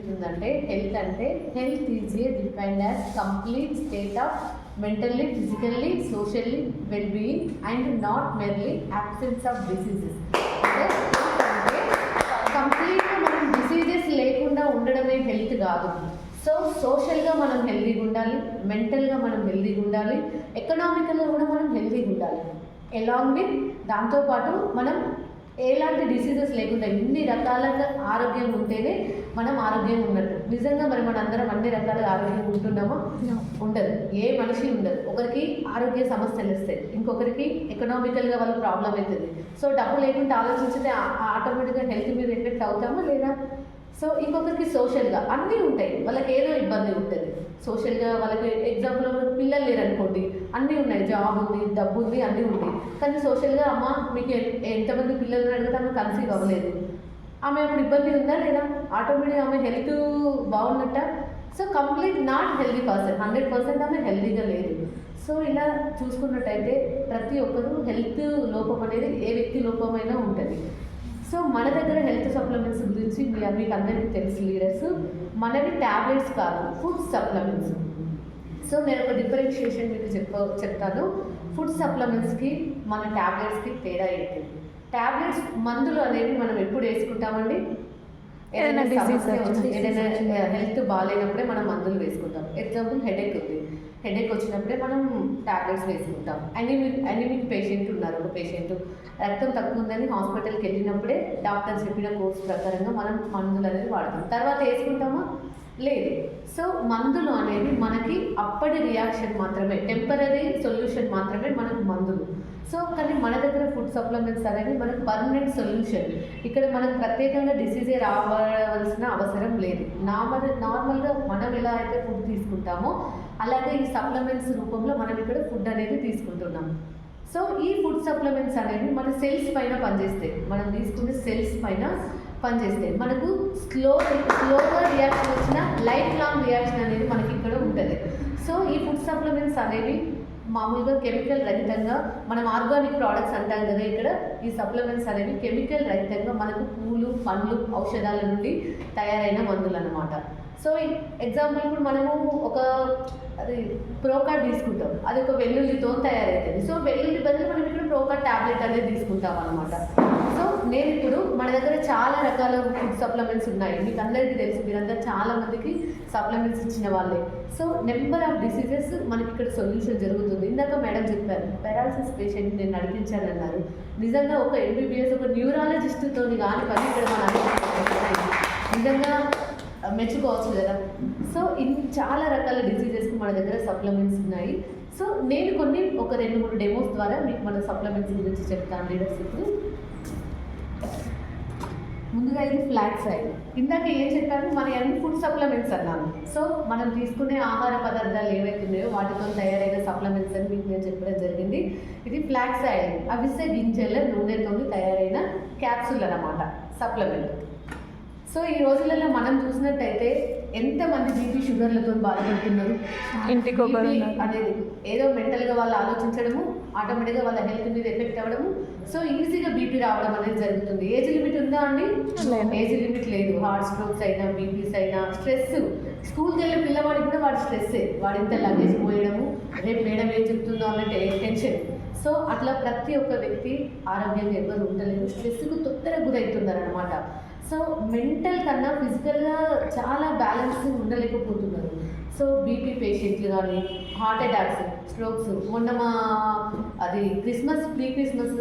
చెప్తుందంటే హెల్త్ అంటే health is a defined as complete state of mentally physically socially well being and not merely absence of diseases అంటే కంప్లీట్గా మనం diseases లేకుండా ఉండడమే హెల్త్ కాదు. సో సోషల్గా మనం హెల్దీగా ఉండాలి మెంటల్గా మనం హెల్తీగా ఉండాలి ఎకనామికల్గా కూడా మనం హెల్దీగా ఉండాలి. ఎలాంగ్ విత్ దాంతోపాటు మనం ఎలాంటి డిసీజెస్ లేకుండా ఇన్ని రకాలుగా ఆరోగ్యం ఉంటేనే మనం ఆరోగ్యం ఉన్నట్టు నిజంగా మరి మన అందరం అన్ని రకాలుగా ఆరోగ్యం ఉంటున్నామా? ఉండదు. ఏ మనిషి ఉండదు. ఒకరికి ఆరోగ్య సమస్యలు వస్తాయి. ఇంకొకరికి ఎకనామికల్గా వాళ్ళ ప్రాబ్లం అవుతుంది. సో డబ్బు లేకుండా ఆలోచించితే ఆటోమేటిక్గా హెల్త్ మీద ఎఫెక్ట్ అవుతామా లేదా సో ఇంకొకరికి సోషల్గా అన్నీ ఉంటాయి. వాళ్ళకి ఏదో ఇబ్బంది ఉంటుంది. సోషల్గా వాళ్ళకి ఎగ్జాంపుల్ పిల్లలు లేరు అనుకోండి అన్నీ ఉన్నాయి. జాబ్ ఉంది డబ్బు ఉంది అన్నీ ఉంది కానీ సోషల్గా అమ్మ మీకు ఎంతమంది పిల్లలు అడిగితే ఆమె కన్సీవ్ అవ్వలేదు. ఆమె అప్పుడు ఇబ్బంది ఉందా లేదా? ఆటోమేటిక్ ఆమె health బాగున్నట్ట? So complete not healthy person. Hundred percent ఆమె హెల్దీగా లేదు. సో ఇలా చూసుకున్నట్టయితే ప్రతి ఒక్కరు హెల్త్ లోపం అనేది ఏ వ్యక్తి లోపమైనా ఉంటుంది. సో మన దగ్గర హెల్త్ సప్లిమెంట్స్ గురించి మీ- మీకు అందరికీ తెలుసు లీడర్స్. మనవి ట్యాబ్లెట్స్ కాదు ఫుడ్ సప్లిమెంట్స్. సో నేను ఒక డిఫరెన్షియేషన్ మీకు చెప్ప చెప్తాను. ఫుడ్ సప్లిమెంట్స్కి మన ట్యాబ్లెట్స్కి తేడా ఏంటి? ట్యాబ్లెట్స్ మందులు అనేవి మనం ఎప్పుడు వేసుకుంటామండి? ఏదైనా వచ్చిన- ఏదైనా హెల్త్ బాగాలేనప్పుడే మనం మందులు వేసుకుంటాం. ఎగ్జాంపుల్ హెడేక్ ఉంది. హెడేక్ వచ్చినప్పుడే మనం టాబ్లెట్స్ వేసుకుంటాం. అనిమిక్ అనిమిక్ పేషెంట్ ఉన్నారు. ఒక పేషెంట్ రక్తం తక్కువ ఉందని హాస్పిటల్కి వెళ్ళినప్పుడే డాక్టర్ చెప్పిన కోర్స్ ప్రకారంగా మనం మందులు అనేది వాడతాం. తర్వాత వేసుకుంటామా? లేదు. సో మందులు అనేవి మనకి అప్పటి రియాక్షన్ మాత్రమే టెంపరీ సొల్యూషన్ మాత్రమే మనకు మందులు. సో కానీ మన దగ్గర ఫుడ్ సప్లిమెంట్స్ అనేవి మనకు పర్మనెంట్ సొల్యూషన్ ఇక్కడ మనకు ప్రత్యేకంగా డిసీజే రావాల్సిన అవసరం లేదు. నార్మల్ నార్మల్గా మనం ఎలా అయితే ఫుడ్ తీసుకుంటామో అలాగే ఈ సప్లిమెంట్స్ రూపంలో మనం ఇక్కడ ఫుడ్ అనేది తీసుకుంటున్నాం. సో ఈ ఫుడ్ సప్లిమెంట్స్ అనేవి మన సెల్స్ పైన పనిచేస్తాయి. మనం తీసుకునే సెల్స్ పైన పనిచేస్తాయి. మనకు స్లో స్లోగా రియాక్షన్ వచ్చిన లైఫ్ లాంగ్ రియాక్షన్ అనేది మనకి ఇక్కడ ఉంటుంది. సో ఈ ఫుడ్ సప్లిమెంట్స్ అనేవి మామూలుగా కెమికల్ రహితంగా మనం ఆర్గానిక్ ప్రోడక్ట్స్ అంటాం కదా ఇక్కడ. ఈ సప్లిమెంట్స్ అనేవి కెమికల్ రహితంగా మనకు పూలు పండ్లు ఔషధాల నుండి తయారైన మందులు అన్నమాట సో ఎగ్జాంపుల్ ఇప్పుడు మనము ఒక అది ప్రోకార్డ్ తీసుకుంటాం. అది ఒక వెల్లుల్లితో తయారవుతుంది సో వెల్లుల్లి బదులు మనం ఇక్కడ ప్రోకార్డ్ టాబ్లెట్ అనేది తీసుకుంటాం అనమాట సో నేను ఇప్పుడు మన దగ్గర చాలా రకాల ఫుడ్ సప్లిమెంట్స్ ఉన్నాయి. మీకు అందరికీ తెలుసు మీరందరూ చాలా మందికి సప్లిమెంట్స్ ఇచ్చిన వాళ్ళే. సో నెంబర్ ఆఫ్ డిసీజెస్ మనకి ఇక్కడ సొల్యూషన్ జరుగుతుంది. ఇందాక మేడం చెప్పారు పెరాలసిస్ పేషెంట్ నేను నడిపించానన్నారు. నిజంగా ఒక ఎంబీబీఎస్ ఒక న్యూరాలజిస్ట్తో కానీ పని ఇక్కడ మన నిజంగా మెచ్చుకోవచ్చు కదా. సో ఇన్ చాలా రకాల డిసీజెస్కి మన దగ్గర సప్లిమెంట్స్ ఉన్నాయి. సో నేను కొన్ని ఒక రెండు మూడు డెమోస్ ద్వారా మీకు మన సప్లిమెంట్స్ గురించి చెప్తాను లీడర్షిప్ ముందుగా ఇది ఫ్లాట్ సైడ్ ఇందాక ఏం చెప్పాను? మన అన్ని ఫుడ్ సప్లిమెంట్స్ అన్నాను. సో మనం తీసుకునే ఆహార పదార్థాలు ఏవైతే ఉన్నాయో వాటితో తయారైన సప్లిమెంట్స్ అని మీకు నేను చెప్పడం జరిగింది. ఇది ఫ్లాక్స్ ఆయిల్ అవిసె గింజల నూనెతో తయారైన క్యాప్సూల్ అన్నమాట సప్లిమెంట్ సో ఈ రోజులలో మనం చూసినట్టయితే ఎంతమంది బీపీ షుగర్లతో బాధపడుతున్నారు? ఇంటికి. అనేది ఏదో మెంటల్గా వాళ్ళు ఆలోచించడము ఆటోమేటిక్గా వాళ్ళ హెల్త్ మీద ఎఫెక్ట్ అవ్వడము. సో ఈజీగా బీపీ రావడం అనేది జరుగుతుంది. ఏజ్ లిమిట్ ఉందా అండి. ఏజ్ లిమిట్ లేదు. హార్ట్ స్ట్రోక్స్ అయినా బీపీస్ అయినా స్ట్రెస్. స్కూల్కి వెళ్ళే పిల్లవాడికి కూడా వాడి స్ట్రెస్సే. వాడి ఇంత లగేజ్ పోయడము రేపు మేడం ఏం చెప్తుందో అన్న టెన్షన్. సో అట్లా ప్రతి ఒక్క వ్యక్తి ఆరోగ్యంగా ఎవరు ఉండలేరు. స్ట్రెస్కు తొందరగా గురవుతున్నారు అనమాట సో మెంటల్ కన్నా ఫిజికల్గా చాలా బ్యాలెన్స్ ఉండలేకపోతున్నారు. సో బీపీ పేషెంట్లు కానీ హార్ట్ అటాక్స్ స్ట్రోక్స్ మొన్న మా అది క్రిస్మస్ ప్రీ క్రిస్మస్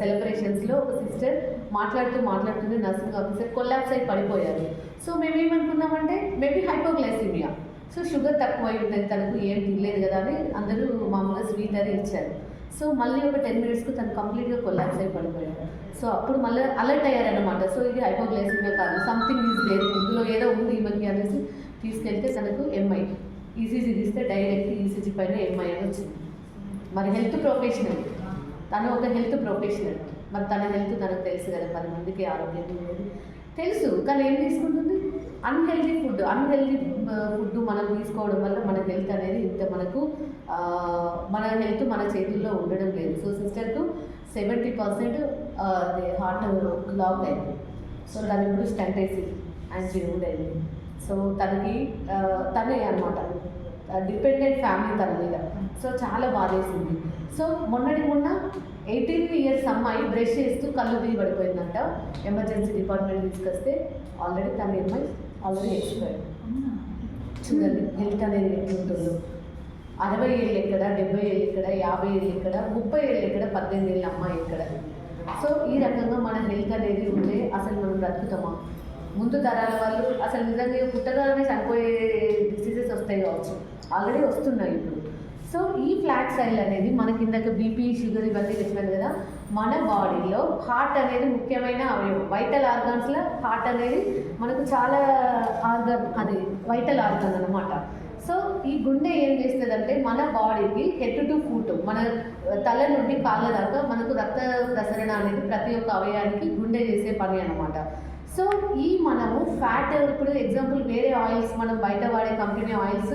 సెలబ్రేషన్స్లో ఒక సిస్టర్ మాట్లాడుతూ మాట్లాడుతూనే నర్సింగ్ ఆఫీసర్ కొల్లాప్స్ అయి పడిపోయారు. సో మేమేమనుకున్నామంటే మేబీ హైపోగ్లైసిమియా. సో షుగర్ తక్కువ అయి ఉంటుంది తనకు ఏం తినలేదు కదా అని అందరూ మామూలుగా స్వీట్ ఇచ్చారు. సో మళ్ళీ ఒక టెన్ మినిట్స్కి తను కంప్లీట్గా కొల్లాప్స్ అయి పడిపోయాడు. సో అప్పుడు మళ్ళీ అలర్ట్ అయ్యారనమాట సో ఇది హైపోగ్లైసిమియా కాదు సంథింగ్ ఈజ్ లేదు ఇందులో ఏదో ఉంది ఈమెకి అనేసి తీసుకెళ్తే తనకు ఎంఐ ఈసీజీ తీస్తే డైరెక్ట్ ఈసీజీ పైన ఎంఐ అని వచ్చింది. మరి హెల్త్ ప్రొఫెషనల్ తను ఒక హెల్త్ ప్రొఫెషనల్ మరి తన హెల్త్ తనకు తెలుసు కదా పది మందికి ఆరోగ్యం లేదు తెలుసు కానీ ఏం తీసుకుంటుంది? అన్హెల్దీ ఫుడ్ అన్హెల్దీ ఫుడ్ మనం తీసుకోవడం వల్ల మన హెల్త్ అనేది ఇంత మనకు మన హెల్త్ మన చేతుల్లో ఉండడం లేదు. సో సిస్టర్కు సెవెంటీ పర్సెంట్ హార్ట్ బ్లాక్ అయింది. సో దాని ఇప్పుడు స్టంట్ వేసి యాంజియో అయింది. సో తనకి తనే అనమాట డిపెండెంట్ ఫ్యామిలీ తన మీద. సో చాలా బాధేసింది. సో మొన్నటి మొన్న ఎయిటీన్ ఇయర్స్ అమ్మాయి బ్రష్ చేస్తూ కళ్ళు దిగి పడిపోయిందంట. ఎమర్జెన్సీ డిపార్ట్మెంట్ తీసుకొస్తే ఆల్రెడీ తన అమ్మాయి ఆల్రెడీ ఎక్స్పైర్డ్ చూడండి హెల్త్ అనేది ఎట్లుంటుందో అరవై ఏళ్ళు ఎక్కడ డెబ్బై ఏళ్ళు ఎక్కడ యాభై ఏళ్ళు ఎక్కడ ముప్పై ఏళ్ళు ఎక్కడ పద్దెనిమిది ఏళ్ళ అమ్మాయి ఎక్కడ. సో ఈ రకంగా మన హెల్త్ అనేది ఉంటే అసలు మనం బ్రతుకుతామా? ముందు తరాల వాళ్ళు అసలు నిజంగా పుట్టగానే చనిపోయే డిసీజెస్ వస్తాయి కావచ్చు. ఆల్రెడీ వస్తున్నాయి ఇప్పుడు. సో ఈ ఫ్లాట్ సెల్ అనేది మనకి ఇందాక బీపీ షుగర్ ఇవన్నీ చెప్పాను కదా మన బాడీలో హార్ట్ అనేది ముఖ్యమైన అవయవం. వైటల్ ఆర్గాన్స్లో హార్ట్ అనేది మనకు చాలా ఆర్గాన్ అది వైటల్ ఆర్గన్ అనమాట సో ఈ గుండె ఏం చేస్తుందంటే మన బాడీకి హెడ్ టు ఫుట్ మన తల నుండి కాళ్ళ దాకా మనకు రక్త ప్రసరణ అనేది ప్రతి ఒక్క అవయానికి గుండె చేసే పని అనమాట సో ఈ మనము ఫ్యాట్ ఇప్పుడు ఎగ్జాంపుల్ వేరే ఆయిల్స్ మనం బయట వాడే కంపెనీ ఆయిల్స్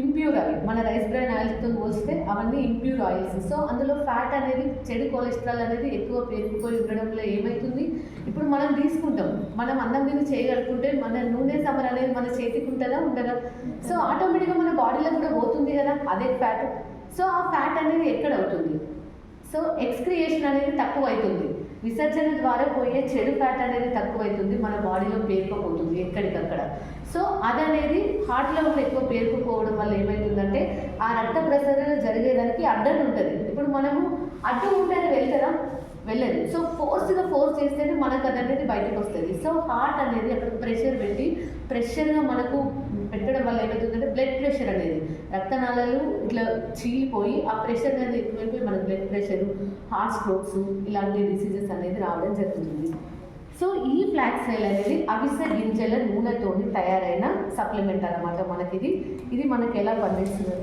ఇంప్యూర్ అవి. మన రైస్ బ్రాన్ ఆయిల్స్తో పోస్తే అవన్నీ ఇంప్యూర్ ఆయిల్స్ సో అందులో ఫ్యాట్ అనేది చెడు కొలెస్ట్రాల్ అనేది ఎక్కువ పేరుకుపోయి ఉండడంలో ఏమవుతుంది ఇప్పుడు మనం తీసుకుంటాం. మనం అన్నం మీద చేయగలుగుతుంటే మన నూనె సమర్ అనేది మన చేతికి ఉంటుందా ఉండదా? సో ఆటోమేటిక్గా మన బాడీలో కూడా పోతుంది కదా అదే ఫ్యాట్ సో ఆ ఫ్యాట్ అనేది ఎక్కడ అవుతుంది? సో ఎక్స్క్రియేషన్ అనేది తక్కువ అవుతుంది. విసర్జన ద్వారా పోయే చెడు ఫ్యాట్ అనేది తక్కువ అవుతుంది మన బాడీలో పేరుకుపోతుంది ఎక్కడికక్కడ. సో అది అనేది హార్ట్లో ఎక్కువ పేరుకుపోవడం వల్ల ఏమవుతుందంటే ఆ రక్త ప్రసరణ జరిగేదానికి అడ్డం ఉంటుంది. ఇప్పుడు మనము అడ్డు ఉంటేనే వెళ్తారా? వెళ్ళదు. సో ఫోర్స్గా ఫోర్స్ చేస్తేనే మనకు అది అనేది బయటకు వస్తుంది. సో హార్ట్ అనేది అక్కడ ప్రెషర్ పెట్టి ప్రెషర్గా మనకు పెట్టడం వల్ల ఏమవుతుందంటే బ్లడ్ ప్రెషర్ అనేది రక్తనాళాలు ఇట్లా చీలిపోయి ఆ ప్రెషర్ అనేది ఎక్కువైపోయి మనకు బ్లడ్ ప్రెషర్ హార్ట్ స్ట్రోక్స్ ఇలాంటి డిసీజెస్ అనేది రావడం జరుగుతుంది. సో ఈ ఫ్లాక్స్ సెల్ అనేది అవిసె గింజల నూనెతో తయారైన సప్లిమెంట్ అన్నమాట మనకి ఇది ఇది మనకి ఎలా పనిచేస్తుంది?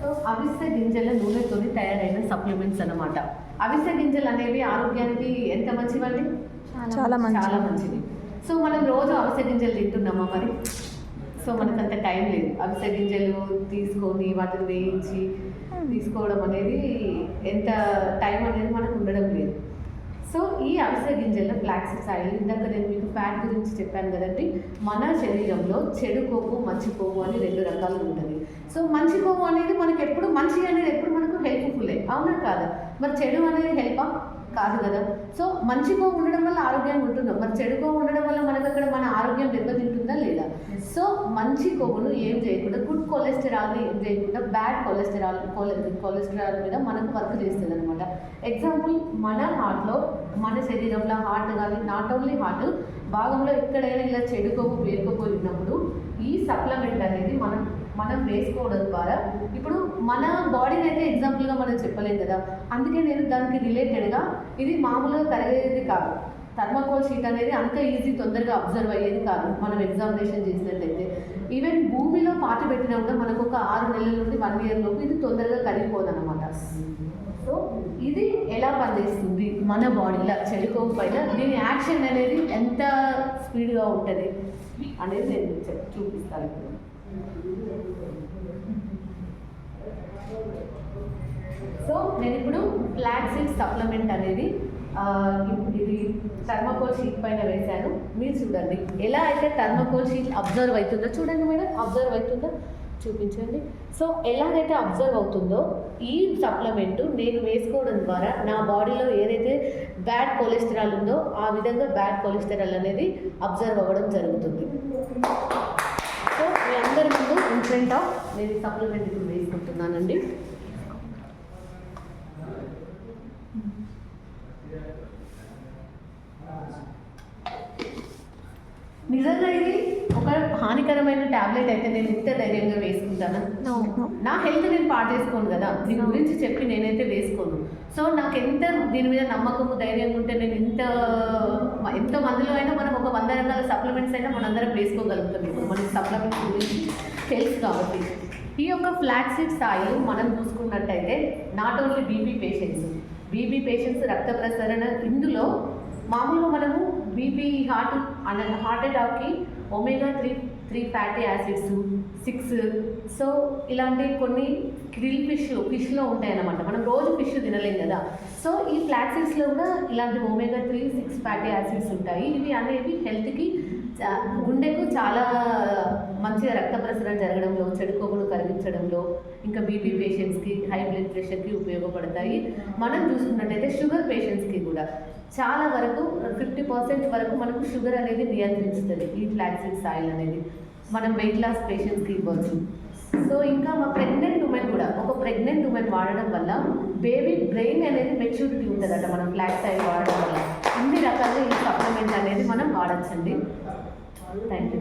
సో అవిసె గింజల నూనెతో తయారైన సప్లిమెంట్స్ అన్నమాట. అవిసె గింజలు అనేవి ఆరోగ్యానికి ఎంత మంచివండి? చాలా మంచిది. చాలా మంచిది సో మనం రోజు అవిసె గింజలు తింటున్నామా మరి? సో మనకు అంత టైం లేదు. అవిసె గింజలు తీసుకొని వాటిని వేయించి తీసుకోవడం అనేది ఎంత టైం అనేది మనకు ఉండడం లేదు. సో ఈ అవిసె గింజల ఫ్లాక్సిడ్స్ ఆయిల్ ఇందాక నేను మీకు ఫ్యాట్ గురించి చెప్పాను కదండి. మన శరీరంలో చెడు కొవ్వు మంచి కొవ్వు అని రెండు రకాలు ఉంటుంది. సో మంచి కొవ్వు అనేది మనకి ఎప్పుడు మంచి అనేది ఎప్పుడు మనకు హెల్ప్ఫుల్లే అవునా కాదా? మరి చెడు అనేది హెల్పా కాదు కదా. సో మంచి కొవ్వు ఉండడం వల్ల ఆరోగ్యంగా ఉంటుందా మరి చెడు కోపం ఉండడం వల్ల మనకు అక్కడ మన ఆరోగ్యం దెబ్బతింటుందా లేదా? సో మంచి కొవ్వును ఏం చేయకుండా గుడ్ కొలెస్టరాల్ని ఏం చేయకుండా బ్యాడ్ కొలెస్టరాల్ కొలెస్టరాల్ మీద మనకు వర్క్ చేస్తుంది అనమాట ఎగ్జాంపుల్ మన హార్ట్లో మన శరీరంలో హార్ట్ కానీ నాట్ ఓన్లీ హార్ట్ భాగంలో ఎక్కడైనా ఇలా చెడు కొవ్వు పేరుకుపోయి ఈ సప్లిమెంట్ అనేది మనం మనం వేసుకోవడం ద్వారా. ఇప్పుడు మన బాడీని అయితే ఎగ్జాంపుల్గా మనం చెప్పలేం కదా. అందుకే నేను దానికి రిలేటెడ్గా ఇది మామూలుగా కరిగేది కాదు. థర్మాకోల్ షీట్ అనేది అంత ఈజీ తొందరగా అబ్జర్వ్ అయ్యేది కాదు మనం ఎగ్జామినేషన్ చేసినట్లయితే ఈవెన్ భూమిలో పాతి పెట్టినా కూడా మనకు ఒక ఆరు నెలల నుండి వన్ ఇయర్ లోపు ఇది తొందరగా కరిగిపోదన్నమాట. సో ఇది ఎలా పనిచేస్తుంది మన బాడీలో చెడుకోవు పైన? దీని యాక్షన్ అనేది ఎంత స్పీడ్గా ఉంటుంది అనేది నేను చెప్ చూపిస్తాను ఇప్పుడు. సో నేను ఇప్పుడు ఫ్లాక్సీడ్ సప్లిమెంట్ అనేది ఇది థర్మకోల్ షీట్ పైన వేశాను. మీరు చూడండి. ఎలా అయితే థర్మకోల్ షీట్ అబ్జర్వ్ అవుతుందో చూడండి మేడం. అబ్జర్వ్ అవుతుందో? చూపించండి. సో ఎలాగైతే అబ్జర్వ్ అవుతుందో ఈ సప్లిమెంట్ నేను వేసుకోవడం ద్వారా నా బాడీలో ఏదైతే బ్యాడ్ కొలెస్ట్రాల్ ఉందో ఆ విధంగా బ్యాడ్ కొలెస్ట్రాల్ అనేది అబ్జర్వ్ అవ్వడం జరుగుతుంది. అందరి ముందు ఇన్ ఫ్రంట్ ఆఫ్ నేను సప్లిమెంట్ ఇప్పుడు వేసుకుంటున్నానండి. నిజంగా ఇది హానికరమైన టాబ్లెట్ అయితే నేను ఇంత ధైర్యంగా వేసుకుంటానా. నా హెల్త్ నేను పాడు చేసుకోను కదా? దీని. గురించి చెప్పి నేనైతే వేసుకోను. సో నాకు ఎంత దీని మీద నమ్మకము ధైర్యం ఉంటే నేను ఎంత ఎంత మందిలో అయినా మనం ఒక వంద రకాల సప్లిమెంట్స్ అయినా మనందరం వేసుకోగలుగుతాం. ఇప్పుడు మనకి సప్లిమెంట్స్ గురించి తెలుసు కాబట్టి. ఈ యొక్క ఫ్లాక్సీడ్స్ ఆయిల్ మనం చూసుకున్నట్టయితే not only BP patients. BP patients రక్త ప్రసరణ ఇందులో మామూలుగా మనము BP heart heart అటాక్కి omega three three fatty acids six so ఇలాంటి కొన్ని గ్రిల్ ఫిష్ ఫిష్లో ఉంటాయన్నమాట. మనం రోజు ఫిష్ తినలేం కదా. సో ఈ ఫ్లాక్సీడ్స్లో కూడా ఇలాంటి omega three six fatty acids ఉంటాయి. ఇవి అనేవి హెల్త్కి గుండెకు చాలా మంచిగా రక్త ప్రసరణ జరగడంలో చెడు కొవ్వును కరిగించడంలో ఇంకా బీపీ పేషెంట్స్కి హై బ్లడ్ ప్రెషర్కి ఉపయోగపడతాయి. మనం చూసుకున్నట్టయితే షుగర్ పేషెంట్స్కి కూడా. చాలా వరకు ఫిఫ్టీ పర్సెంట్ వరకు మనకు షుగర్ అనేది నియంత్రిస్తుంది ఈ ఫ్లాక్సిడ్ ఆయిల్ అనేది. మనం వెయిట్ లాస్ పేషెంట్స్కి ఇవ్వచ్చు. సో ఇంకా మా ప్రెగ్నెంట్ ఉమెన్ కూడా ఒక ప్రెగ్నెంట్ ఉమెన్ వాడడం వల్ల బేబీ బ్రెయిన్ అనేది మెచ్యూరిటీ ఉంటుందట మనం ఫ్లాక్స్ ఆయిల్ వాడడం వల్ల. అన్ని రకాలుగా ఈ సప్లిమెంట్ అనేది మనం వాడచ్చండి. థ్యాంక్ యూ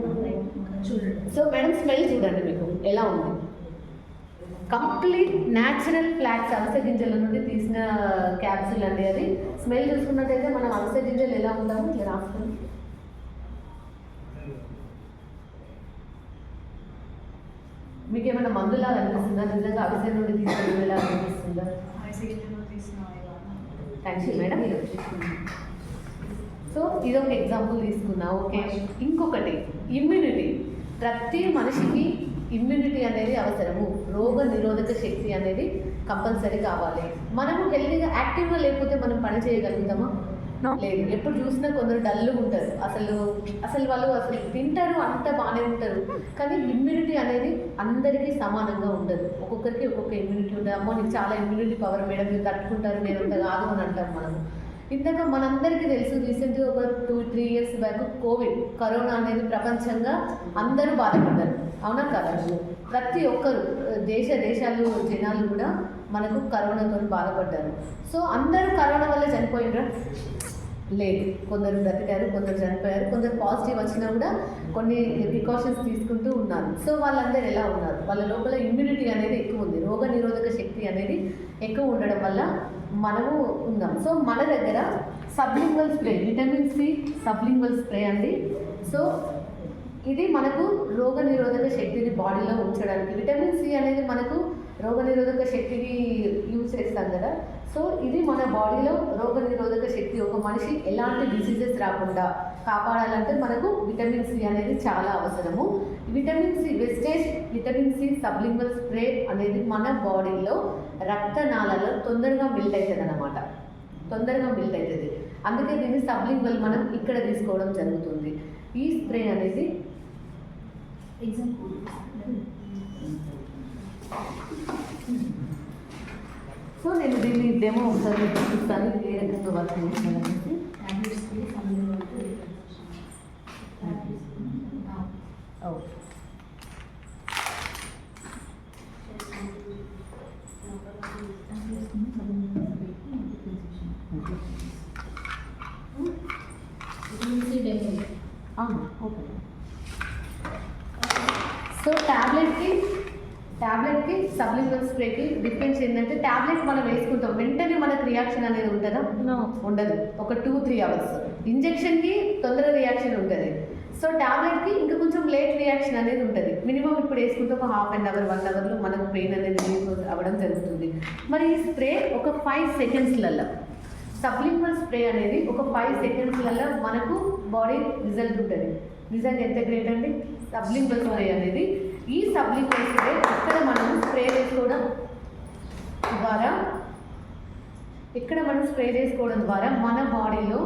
చూడండి సో మేడం స్మెల్ చూడండి మీకు. ఎలా ఉంది? కంప్లీట్ న్యాచురల్ ఫ్లాక్స్ అలస గింజల నుండి తీసిన క్యాప్సూల్ అండి అది. స్మెల్ చూసుకున్నట్టయితే మనం అలస గింజలు ఎలా ఉంటామో ఇట్లా రాసుకొని. మీకు ఏమైనా మందులాగా అనిపిస్తుందా? నిజంగా అలస నుండి తీసుకుని ఎలా అనిపిస్తుందా? యూ మేడం సో ఇది ఒక ఎగ్జాంపుల్ తీసుకున్నా ఓకే? ఇంకొకటి ఇమ్యూనిటీ ప్రతి మనిషికి ఇమ్యూనిటీ అనేది అవసరము. రోగ నిరోధక శక్తి అనేది కంపల్సరీ కావాలి. మనము హెల్తీగా యాక్టివ్గా లేకపోతే మనం పని చేయగలుగుతామా. లేదు. ఎప్పుడు చూసినా కొందరు డల్గా ఉంటారు. అసలు అసలు వాళ్ళు అసలు తింటారు అంత బాగానే ఉంటారు. కానీ ఇమ్యూనిటీ అనేది అందరికీ సమానంగా ఉండదు. ఒక్కొక్కరికి ఒక్కొక్క ఇమ్యూనిటీ ఉంటుంది. అమ్మో నీకు చాలా ఇమ్యూనిటీ పవర్ మేడం మీరు తట్టుకుంటారు నేను అంత కాదు అని అంటాం మనం. ఇందాక మనందరికీ తెలుసు రీసెంట్గా ఒక two three years back covid corona అనేది ప్రపంచంగా అందరూ బాధపడ్డారు. అవునా కదా? ప్రతి ఒక్కరు దేశ దేశాలు జనాలు కూడా మనకు కరోనాతో బాధపడ్డారు. సో అందరూ కరోనా వల్ల చనిపోయినరా? లేదు. కొందరు బ్రతికారు కొందరు చనిపోయారు కొందరు పాజిటివ్ వచ్చినా కూడా కొన్ని ప్రికాషన్స్ తీసుకుంటూ ఉన్నారు. సో వాళ్ళందరూ ఎలా ఉన్నారు? వాళ్ళ లోపల ఇమ్యూనిటీ అనేది ఎక్కువ ఉంది. రోగ నిరోధక శక్తి అనేది ఎక్కువ ఉండడం వల్ల మనము ఉన్నాం సో మన దగ్గర sublingual spray vitamin C sublingual spray అండి. సో ఇది మనకు రోగ నిరోధక శక్తిని బాడీలో ఉంచడానికి విటమిన్ సి అనేది మనకు రోగ నిరోధక శక్తిని యూజ్ చేస్తాం కదా. సో ఇది మన బాడీలో రోగ నిరోధక శక్తి. ఒక మనిషి ఎలాంటి డిసీజెస్ రాకుండా కాపాడాలంటే మనకు విటమిన్ సి అనేది చాలా అవసరము. Vitamin C Vestige vitamin C sublingual spray అనేది మన బాడీలో రక్తనాళాలలో తొందరగా బిల్డ్ అవుతుంది అనమాట తొందరగా బిల్డ్ అవుతుంది అందుకే దీన్ని సబ్లింగల్ మనం ఇక్కడ తీసుకోవడం జరుగుతుంది. ఈ స్ప్రే అనేది ఎగ్జాంపుల్ సో నేను దీన్ని డెమో ఒకసారి చూపిస్తాను. ఏ రకంగా వర్క్ చేస్తాను ట్యాబ్లెట్స్కి సంబంధించి ఓకే ఓకే సో ట్యాబ్లెట్కి ట్యాబ్లెట్కి సబ్లింగల్ స్ప్రేకి డిఫరెన్స్ ఏంటంటే ట్యాబ్లెట్ మనం వేసుకుంటాం వెంటనే మనకు రియాక్షన్ అనేది ఉంటుందా. ఉండదు. ఒక టూ త్రీ అవర్స్ ఇంజెక్షన్కి తొందర రియాక్షన్ ఉంటుంది. సో ట్యాబ్లెట్కి ఇంకా కొంచెం లేట్ రియాక్షన్ అనేది ఉంటుంది. మినిమం ఇప్పుడు వేసుకుంటే ఒక హాఫ్ అన్ అవర్ వన్ అవర్లో మనకు పెయిన్ అనేది రిలీఫ్ అవ్వడం జరుగుతుంది. మరి ఈ స్ప్రే ఒక ఫైవ్ సెకండ్స్లలో సబ్లింగల్ స్ప్రే అనేది ఒక ఫైవ్ సెకండ్స్లలో మనకు బాడీ రిజల్ట్ ఉంటుంది. నిజంగా ఎంత గ్రేట్ అండి? సబ్లింగల్ స్ప్రే అనేది. ఈ సబ్లింగల్ స్ప్రే ఇక్కడ మనం స్ప్రే వేసుకోవడం ద్వారా ఇక్కడ మనం స్ప్రే చేసుకోవడం ద్వారా మన బాడీలో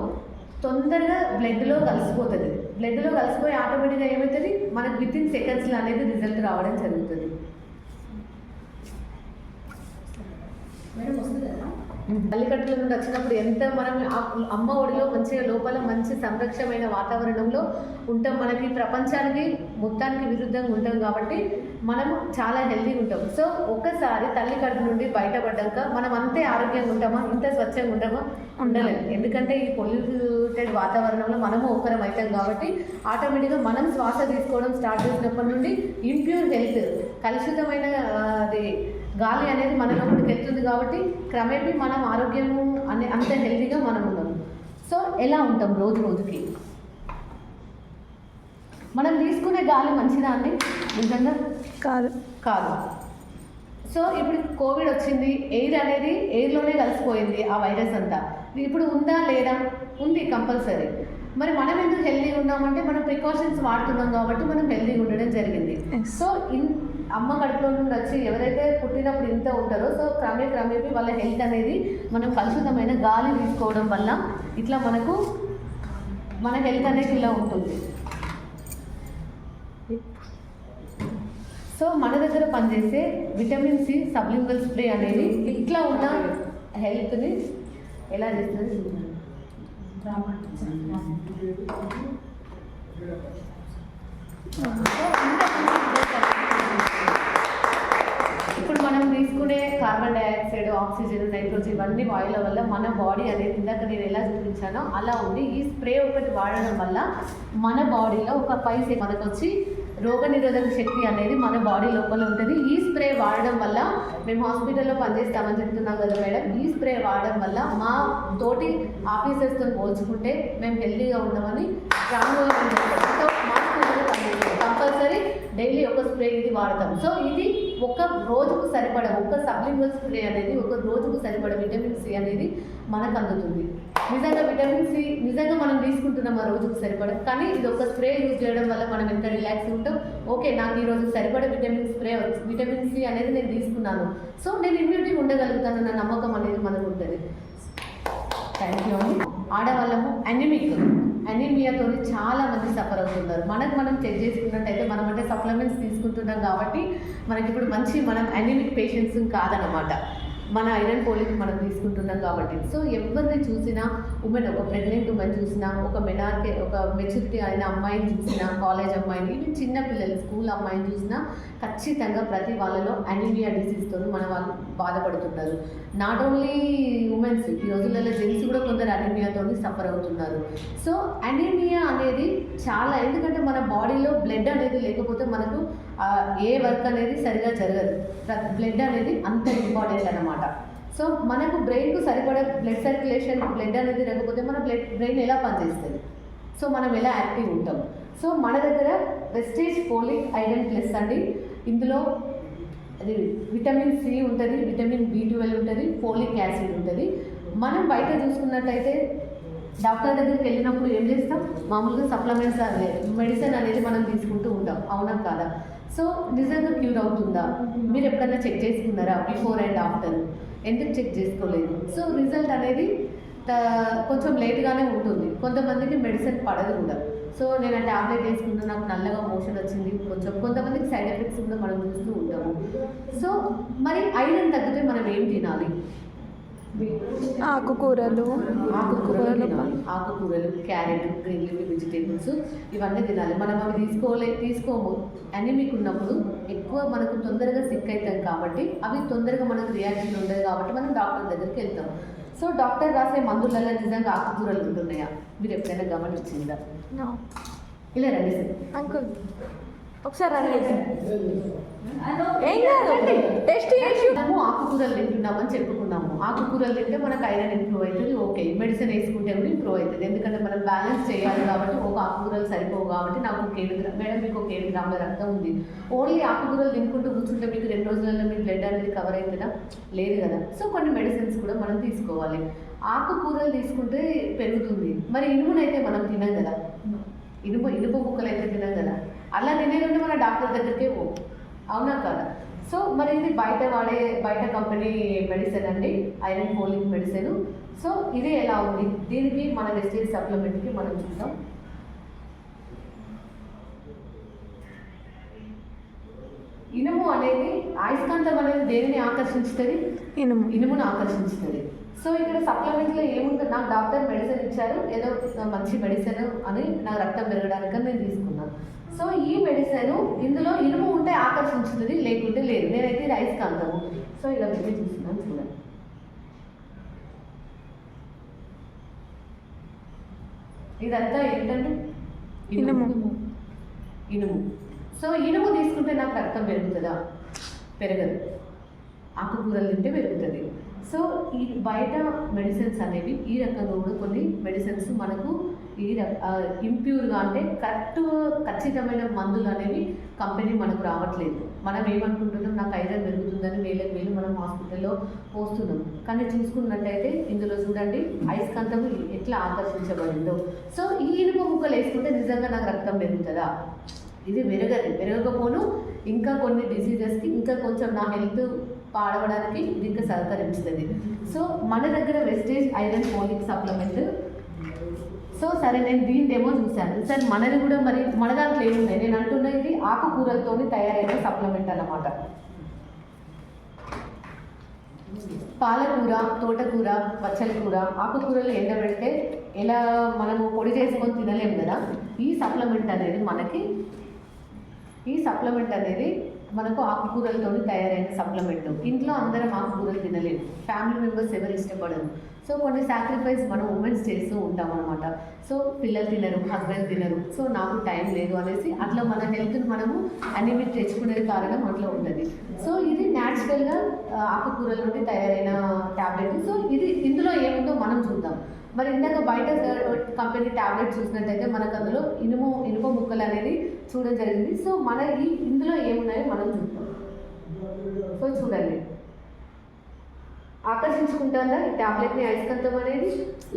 తొందరగా బ్లడ్లో కలిసిపోతుంది. బ్లడ్లో కలిసిపోయి ఆటోమేటిక్గా ఏమవుతుంది? మనకు విత్ ఇన్ సెకండ్స్లో అనేది రిజల్ట్ రావడం జరుగుతుంది. మేడం వస్తుంది? కదా తల్లికట్టుల నుండి వచ్చినప్పుడు ఎంత మనం అమ్మ ఒడిలో మంచిగా లోపల మంచి సంరక్షమైన వాతావరణంలో ఉంటాం. మనకి ప్రపంచానికి మొత్తానికి విరుద్ధంగా ఉంటాం కాబట్టి మనం చాలా హెల్తీగా ఉంటాం. సో ఒక్కసారి తల్లి కడుపు నుండి బయటపడ్డాక మనం అంతే ఆరోగ్యంగా ఉంటామా? ఇంత స్వచ్ఛంగా ఉంటామా? ఉండలేము ఎందుకంటే ఈ పొల్యూటెడ్ వాతావరణంలో మనము ఒక్కరం అవుతాం కాబట్టి ఆటోమేటిక్గా మనం శ్వాస తీసుకోవడం స్టార్ట్ చేసినప్పటి నుండి ఇంప్యూర్ హెల్త్ కలుషితమైన అది గాలి అనేది మన లోపలికి వెళ్తుంది కాబట్టి క్రమేపీ మనం ఆరోగ్యము అనే అంత హెల్తీగా మనం ఉన్నాము సో ఎలా ఉంటాం రోజు రోజుకి? మనం తీసుకునే గాలి మంచిదా అండి? నిజంగా? కాదు. కాదు. సో ఇప్పుడు కోవిడ్ వచ్చింది ఎయిర్ అనేది ఎయిర్లోనే కలిసిపోయింది ఆ వైరస్ అంతా. ఇప్పుడు ఉందా లేదా? ఉంది కంపల్సరీ. మరి మనం ఎందుకు హెల్దీ ఉన్నామంటే మనం ప్రికాషన్స్ వాడుతున్నాం కాబట్టి మనం హెల్దీగా ఉండడం జరిగింది. సో ఇన్ అమ్మ కడుపులో నుండి వచ్చి ఎవరైతే పుట్టినప్పుడు ఇంత ఉంటారో సో క్రమే క్రమేపీ వాళ్ళ హెల్త్ అనేది మనం కలుషితమైన గాలి తీసుకోవడం వల్ల ఇట్లా మనకు మన హెల్త్ అనేది ఇలా ఉంటుంది. సో మన దగ్గర పనిచేసే విటమిన్ సి సబ్లింగల్ స్ప్రే అనేది ఇట్లా ఉన్న హెల్త్ని ఎలా చేస్తుంది ఇప్పుడు మనం తీసుకునే కార్బన్ డైఆక్సైడ్ ఆక్సిజన్ నైట్రోజన్ ఇవన్నీ వాయుల వల్ల మన బాడీ అనేది ఇందాక నేను ఎలా చూపించానో అలా ఉంది. ఈ స్ప్రే ఒకటి వాడడం వల్ల మన బాడీలో ఒక పైసే మనకు వచ్చి రోగ నిరోధక శక్తి అనేది మన బాడీ లోపల ఉంటుంది. ఈ స్ప్రే వాడడం వల్ల మేము హాస్పిటల్లో పనిచేస్తామని చెప్తున్నాం కదా మేడం. ఈ స్ప్రే వాడడం వల్ల మా తోటి ఆఫీసర్స్తో పోల్చుకుంటే మేము హెల్తీగా ఉన్నామని స్ట్రాంగ్గా సో కంపల్సరీ డైలీ ఒక స్ప్రే ఇది వాడతాం. సో ఇది ఒక రోజుకు సరిపడ ఒక సబ్లింగల్ స్ప్రే అనేది ఒక రోజుకు సరిపడ విటమిన్ సి అనేది మనకు అందుతుంది. నిజంగా విటమిన్ సి నిజంగా మనం తీసుకుంటున్నాం ఆ రోజుకు సరిపడ. కానీ ఇది ఒక స్ప్రే యూజ్ చేయడం వల్ల మనం ఎంత రిలాక్స్ ఉంటాం? ఓకే నాకు ఈ రోజు సరిపడ విటమిన్ స్ప్రే విటమిన్ సి అనేది నేను తీసుకున్నాను. సో నేను ఇమ్యూనిటీ ఉండగలుగుతానన్న నమ్మకం అనేది మనకు ఉంటుంది. థ్యాంక్ యూ అండి ఆడవాళ్ళము అనిమిక్ అనిమియాతో చాలా మంది సఫర్ అవుతున్నారు. మనకు మనం చెక్ చేసుకున్నట్టయితే మనం అంటే సప్లిమెంట్స్ తీసుకుంటున్నాం కాబట్టి మనకి ఇప్పుడు మంచి మనం అనిమిక్ పేషెంట్స్ కాదనమాట మన ఐరన్ పోలింగ్ మనం తీసుకుంటున్నాం కాబట్టి. సో ఎవరిని చూసినా ఉమెన్ ఒక ప్రెగ్నెంట్ ఉమెన్ చూసినా ఒక మెనార్కే ఒక మెచ్యూరిటీ అయిన అమ్మాయిని చూసినా కాలేజ్ అమ్మాయిని ఈవెన్ చిన్న పిల్లలు స్కూల్ అమ్మాయిని చూసినా ఖచ్చితంగా ప్రతి వాళ్ళలో అనీమియా డిసీజ్తో మన వాళ్ళు బాధపడుతున్నారు నాట్ ఓన్లీ ఉమెన్స్ ఈ రోజులలో జెంట్స్ కూడా కొందరు అనీమియాతో సఫర్ అవుతున్నారు. సో అనీమియా అనేది చాలా ఎందుకంటే మన బాడీలో బ్లడ్ అనేది లేకపోతే మనకు ఏ వర్క్ అనేది సరిగా జరగదు. బ్లడ్ అనేది అంత ఇంపార్టెంట్ అన్నమాట. సో మనకు బ్రెయిన్కు సరిపడే బ్లడ్ సర్క్యులేషన్ బ్లడ్ అనేది రాకపోతే మన బ్లడ్ బ్రెయిన్ ఎలా పనిచేస్తుంది? సో మనం ఎలా యాక్టివ్ ఉంటాం? సో మన దగ్గర వెస్టేజ్ ఫోలిక్ ఐరన్ ప్లస్ అండి. ఇందులో అది విటమిన్ సి ఉంటుంది విటమిన్ బి ట్వెల్వ్ ఉంటుంది ఫోలిక్ యాసిడ్ ఉంటుంది. మనం బయట చూసుకున్నట్టయితే డాక్టర్ దగ్గరికి వెళ్ళినప్పుడు ఏం చేస్తాం? మామూలుగా సప్లిమెంట్స్ అదే మెడిసిన్ అనేది మనం తీసుకుంటూ ఉంటాం. అవునా కాదా? సో నిజంగా క్యూర్ అవుతుందా మీరు ఎప్పుడైనా చెక్ చేసుకున్నారా? బిఫోర్ అండ్ ఆఫ్టర్ ఎందుకు చెక్ చేసుకోలేదు? సో రిజల్ట్ అనేది కొంచెం లేట్గానే ఉంటుంది. కొంతమందికి మెడిసిన్ పడదు కూడా. సో నేను ఆ ట్యాబ్లెట్ వేసుకుంటే నాకు నల్లగా మోషన్ వచ్చింది. కొంచెం కొంతమందికి సైడ్ ఎఫెక్ట్స్ కూడా మనం చూస్తూ ఉంటాము. సో మరి ఐరన్ తగ్గితే మనం ఏం తినాలి? ఆకుకూరలు ఆకుకూరలు తినాలి ఆకుకూరలు క్యారెట్ గ్రీన్ లీఫీ వెజిటేబుల్స్ ఇవన్నీ తినాలి. మనం అవి తీసుకోలే తీసుకోము. అనీమిక్ ఉన్నప్పుడు ఎక్కువ మనకు తొందరగా సిక్ అవుతాం కాబట్టి అవి తొందరగా మనకు రియాక్షన్ ఉండదు కాబట్టి మనం డాక్టర్ దగ్గరికి వెళ్తాం. సో డాక్టర్ రాసే మందులలో నిజంగా ఆకుకూరలు ఉంటున్నాయా? మీరు ఎప్పుడైనా గమనించిందా? ఇలా రండి సార్. అంకుల్. ఒకసారి రండి ఏం కాదు. టెస్ట్ మనము ఆకుకూరలు తింటున్నామని చెప్పుకున్నాము ఆకుకూరలు తింటే మనకు ఐరన్ ఇంప్రూవ్ అవుతుంది. ఓకే మెడిసిన్ వేసుకుంటే కూడా ఇంప్రూవ్ అవుతుంది. ఎందుకంటే మనం బ్యాలెన్స్ చేయాలి కాబట్టి ఒక ఆకుకూరలు సరిపోవు కాబట్టి నాకు ఒక ఏడు గ్రామ్ మేడం మీకు ఒక ఏడు గ్రాముల రక్తం ఉంది. ఓన్లీ ఆకుకూరలు తినుకుంటూ కూర్చుంటే మీకు రెండు రోజులలో మీ బ్లడ్ అనేది కవర్ అవుతుందా లేదు కదా. సో కొన్ని మెడిసిన్స్ కూడా మనం తీసుకోవాలి. ఆకుకూరలు తీసుకుంటే పెరుగుతుంది. మరి ఇనుమునైతే మనం తినం కదా ఇనుము ఇనుప ముక్కలు అయితే తినం కదా అలా తినేదంటే మన డాక్టర్ దగ్గరికే పో. అవునా కదా? సో మరి ఇది బయట వాడే బయట కంపెనీ మెడిసిన్ అండి ఐరన్ ఫోలిక్ మెడిసిన్. సో ఇది ఎలా ఉంది? దీనికి మన వెస్టేజ్ సప్లిమెంట్కి మనం చూద్దాం. ఇనుము అనేది అయస్కాంతం అనేది దేనిని ఆకర్షించుతుంది? ఇనుము. ఇనుమును ఆకర్షించుతుంది. సో ఇక్కడ సప్లిమెంట్లో ఏముంటుంది? నాకు డాక్టర్ మెడిసిన్ ఇచ్చారు ఏదో మంచి మెడిసిన్ అని నా రక్తం పెరగడానికి నేను తీసుకున్నాను సో ఈ మెడిసిన్ ఇందులో ఇనుము ఉంటే ఆకర్షించుతుంది లేకుంటే లేదు. నేనైతే ఇది అయస్కాంతము సో ఇలా చూస్తున్నాను చూడండి. ఇదంతా ఏంటంటే? ఇనుము. ఇనుము. సో ఇనుము తీసుకుంటే నాకు రక్తం పెరుగుతుందా? పెరగదు. ఆకుకూరలు తింటే పెరుగుతుంది. సో ఈ బయట మెడిసిన్స్ అనేవి ఈ రకంగా కూడా కొన్ని మెడిసిన్స్ మనకు ఇది ఇంప్యూర్గా అంటే కరెక్ట్ ఖచ్చితమైన మందులు అనేవి కంపెనీ మనకు రావట్లేదు. మనం ఏమనుకుంటున్నాం? నాకు ఐరన్ పెరుగుతుందని వేలకు వేలు మనం హాస్పిటల్లో పోస్తున్నాం. కానీ చూసుకున్నట్టయితే ఇందులో చూడండి అయస్కాంతం ఎట్లా ఆకర్షించబడిందో. సో ఈ ఇనుప ముక్కలు వేసుకుంటే నిజంగా నాకు రక్తం పెరుగుతుందా? ఇది పెరగదు పెరగకపోను ఇంకా కొన్ని డిసీజెస్కి ఇంకా కొంచెం నా హెల్త్ పాడవడానికి ఇది ఇంకా సహకరించుతుంది సో మన దగ్గర Vestige iron folic supplement so సరే నేను దీని డెమో చూశాను. సార్ మనది కూడా మరి మన దాంట్లో ఏమున్నాయి నేను అంటున్నా ఇది ఆకుకూరలతో తయారైన సప్లిమెంట్ అన్నమాట. పాలకూర తోటకూర కూర ఆకుకూరలు ఎండబెడితే ఎలా మనము పొడి చేసుకొని తినలేము కదా ఈ సప్లిమెంట్ అనేది మనకి ఈ సప్లిమెంట్ అనేది మనకు ఆకుకూరలతో తయారైన సప్లిమెంట్ ఇంట్లో అందరం ఆకుకూరలు తినలేము ఫ్యామిలీ మెంబర్స్ ఎవరు ఇష్టపడరు. సో కొన్ని సాక్రిఫైస్ మనం ఉమెన్స్ చేస్తూ ఉంటాం అనమాట సో పిల్లలు తినరు హస్బెండ్ తినరు. సో నాకు టైం లేదు అనేసి అట్లా మన హెల్త్ని మనము అనిమిట్ తెచ్చుకునే కారణం అట్లా ఉన్నది సో ఇది న్యాచురల్గా ఆకుకూరల నుండి తయారైన ట్యాబ్లెట్ సో ఇది ఇందులో ఏముందో మనం చూద్దాం. మరి ఇందాక బయట కంపెనీ ట్యాబ్లెట్ చూసినట్టయితే మనకు అందులో ఇనుము ఇనుప ముక్కలు అనేది చూడడం జరిగింది. సో మన ఈ ఇందులో ఏమున్నాయో మనం చూద్దాం. సో చూడండి. ఆకర్షించుకుంటుందా ఈ ట్యాబ్లెట్ని అయస్కాంతం అనేది?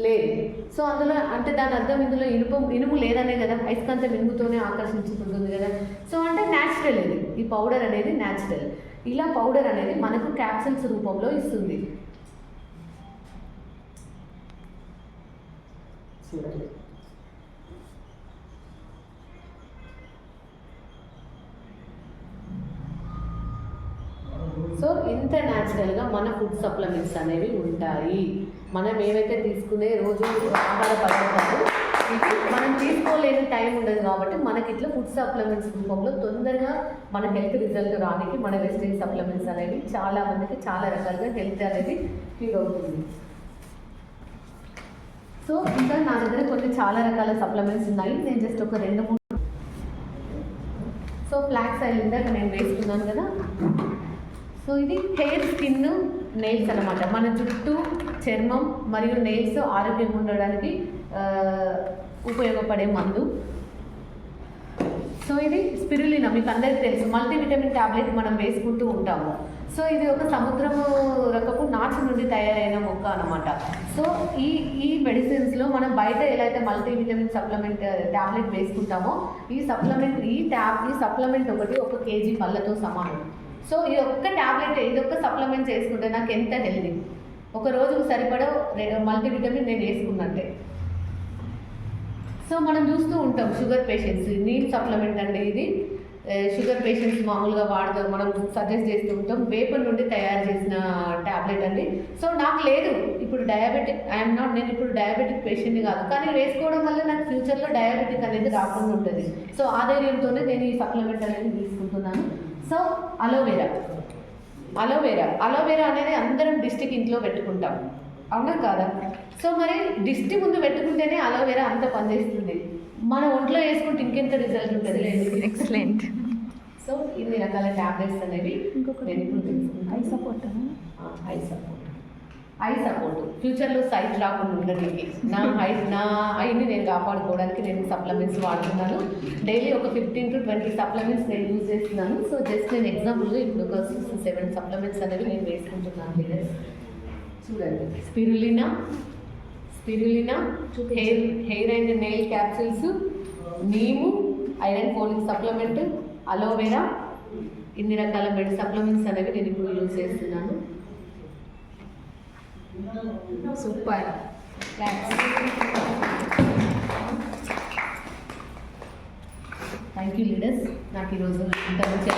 లేదు. సో అందులో అంటే దాని అర్థం ఇందులో ఇనుప ఇనుము లేదనే కదా? అయస్కాంతం ఇనుముతోనే ఆకర్షించుకుంటుంది కదా? సో అంటే న్యాచురల్ ఇది. ఈ పౌడర్ అనేది న్యాచురల్ ఇలా పౌడర్ అనేది మనకు క్యాప్సిల్స్ రూపంలో ఇస్తుంది చూడండి సో ఇంత న్యాచురల్గా మన ఫుడ్ సప్లిమెంట్స్ అనేవి ఉంటాయి. మనం ఏవైతే తీసుకునే రోజు ఆహార పదార్థాలు ఇవి మనం తీసుకోలేని టైం ఉండదు కాబట్టి మనకి ఇట్లా ఫుడ్ సప్లిమెంట్స్ రూపంలో తొందరగా మన హెల్త్ రిజల్ట్ రానికి మన వెస్టేజ్ సప్లిమెంట్స్ అనేవి చాలా మందికి చాలా రకాలుగా హెల్త్ అనేది ఫీల్ అవుతుంది. సో ఇంకా నా దగ్గర కొన్ని చాలా రకాల సప్లిమెంట్స్ ఉన్నాయి. నేను జస్ట్ ఒక రెండు మూడు. సో ఫ్లాక్స్ ఆయిల్ ఇందాక నేను వేసుకున్నాను కదా. సో ఇది హెయిర్ స్కిన్ నెయిల్స్ అనమాట మన జుట్టు చర్మం మరియు నెయిల్స్ ఆరోగ్యంగా ఉండడానికి ఉపయోగపడే మందు. సో ఇది స్పిరులినా మీకు అందరికీ తెలుసు. మల్టీవిటమిన్ టాబ్లెట్ మనం వేసుకుంటూ ఉంటాము. సో ఇది ఒక సముద్రము రకపు నాచు నుండి తయారైన మొక్క అనమాట సో ఈ ఈ మెడిసిన్స్లో మనం బయట ఎలా అయితే మల్టీవిటమిన్ సప్లిమెంట్ టాబ్లెట్ వేసుకుంటామో ఈ సప్లిమెంట్ ఈ ట్యాబ్ ఈ సప్లిమెంట్ ఒకటి ఒక కేజీ పళ్ళతో సమానం. సో ఈ ఒక్క ట్యాబ్లెట్ ఇది ఒక్క సప్లిమెంట్ చేసుకుంటే నాకు ఎంత హెల్దీ ఒక రోజుకు సరిపడా మల్టీవిటమిన్ నేను వేసుకున్నట్టే సో మనం చూస్తూ ఉంటాం షుగర్ పేషెంట్స్ నీట్ సప్లిమెంట్ అండి ఇది. షుగర్ పేషెంట్స్ మామూలుగా వాడతారు మనం సజెస్ట్ చేస్తూ ఉంటాం వేప నుండి తయారు చేసిన ట్యాబ్లెట్ అండి. సో నాకు లేదు ఇప్పుడు డయాబెటిక్ ఐఎమ్ నాట్ నేను ఇప్పుడు డయాబెటిక్ పేషెంట్ని కాదు. కానీ వేసుకోవడం వల్ల నాకు ఫ్యూచర్లో డయాబెటిక్ అనేది రాకుండా ఉంటుంది. సో ఆ ధైర్యంతోనే నేను ఈ సప్లిమెంట్ అనేది తీసుకుంటున్నాను సో అలోవెరా అలోవెరా అలోవెరా అనేది అందరం డిస్టిక్ ఇంట్లో పెట్టుకుంటాం. అవునా కాదా? సో మరి దిష్టి ముందు పెట్టుకుంటేనే అలోవెరా అంత పనిచేస్తుంది. మన ఒంట్లో వేసుకుంటే ఇంకెంత రిజల్ట్ ఉంటుంది? ఎక్సలెంట్ సో ఇన్ని రకాల ట్యాబ్లెట్స్ అనేవి తీసుకుంటాను eye support? Eye support. Eye support ఫ్యూచర్లో సైట్ రాకుండా ఉండడానికి. నా హైట్ నా ఐని నేను కాపాడుకోవడానికి నేను సప్లిమెంట్స్ వాడుతున్నాను. డైలీ ఒక ఫిఫ్టీన్ టు ట్వంటీ సప్లిమెంట్స్ నేను యూజ్ చేస్తున్నాను. సో జస్ట్ నేను ఎగ్జాంపుల్గా ఇప్పుడు ఒక సెవెన్ సప్లిమెంట్స్ అనేవి నేను వేసుకుంటున్నాను లీడర్స్ చూడండి. Spirulina spirulina hair hair and nail capsules నీము iron folic supplement aloe vera ఇన్ని రకాల మెడి సప్లిమెంట్స్ అనేవి నేను ఇప్పుడు యూజ్ చేస్తున్నాను. సూపర్ థ్యాంక్ యూ లీడర్స్ నాకు ఈరోజు ఇంత మంచి